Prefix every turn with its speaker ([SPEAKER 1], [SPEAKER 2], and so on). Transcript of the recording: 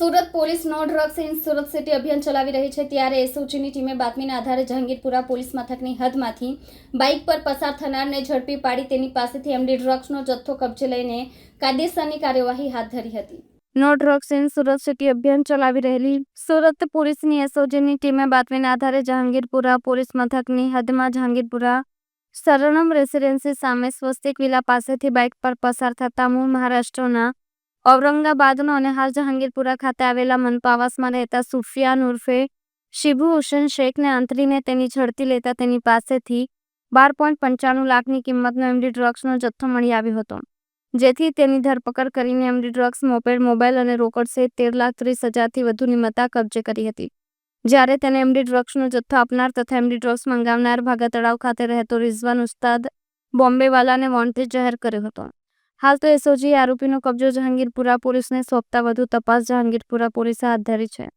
[SPEAKER 1] Surat police no drugs in Surat city અભિયાન ચલાવી રહી છે. ત્યારે એસઓજીની ટીમે બાતમીના આધારે જહાંગીરપુરા પોલીસ મથકની હદમાંથી બાઇક પર પસાર થનારને ઝડપી પાડી તેની પાસેથી એમડી ડ્રગ્સનો જથ્થો કબજે લઈને કાયદેસરની કાર્યવાહી હાથ ધરી હતી. No drugs in Surat city અભિયાન ચલાવી રહેલી સુરત પોલીસની એસઓજીની ટીમે બાતમીના આધારે જહાંગીરપુરા પોલીસ મથકની હદમાં જહાંગીરપુરા સરણમ રેસિડેન્સી સામે સ્વસ્તિક વિલા પાસેથી બાઇક પર પસાર થતા મૂળ મહારાષ્ટ્રના ઔરંગાબાદનો અને હાલ જહાંગીરપુરા ખાતે આવેલા મનપાવાસમાં રહેતા સુફિયાન ઉર્ફે શિબુ હુસેન શેખને અંતરીને તેની ઝડપી લેતા તેની પાસેથી બાર પોઈન્ટ પંચાણું લાખની કિંમતનો એમડી ડ્રગ્સનો જથ્થો મળી આવ્યો હતો. જેથી તેની ધરપકડ કરીને એમડી ડ્રગ્સ, મોપેડ, મોબાઈલ અને રોકડ સહિત તેર લાખ ત્રીસ હજારથી વધુની મત્તા કબજે કરી હતી. જ્યારે તેને એમડી ડ્રગ્સનો જથ્થો આપનાર તથા એમડી ડ્રગ્સ મંગાવનાર ભાગા તળાવ ખાતે રહેતો રિઝવાન ઉસ્તાદ બોમ્બેવાલાને વોન્ટેડ જાહેર કર્યો હતો. હાલ તો એસઓજી આરોપીનો કબજો જહાંગીરપુરા પોલીસને સોંપતા વધુ તપાસ જહાંગીરપુરા પોલીસે હાથ ધરી છે.